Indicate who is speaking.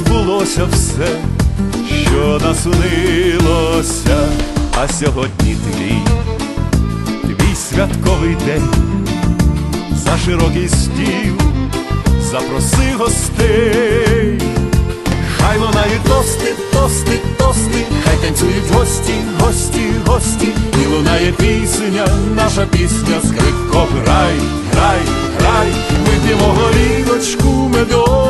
Speaker 1: збулося все, що наснилося, а сьогодні твій твій святковий день, за широкий стіл запроси гостей, хай лунають тости, тости, тости, хай танцюють гості, гості, гості, і лунає пісня, наша пісня, скрипко, грай, грай, грай, вип'ємо горілочку медову за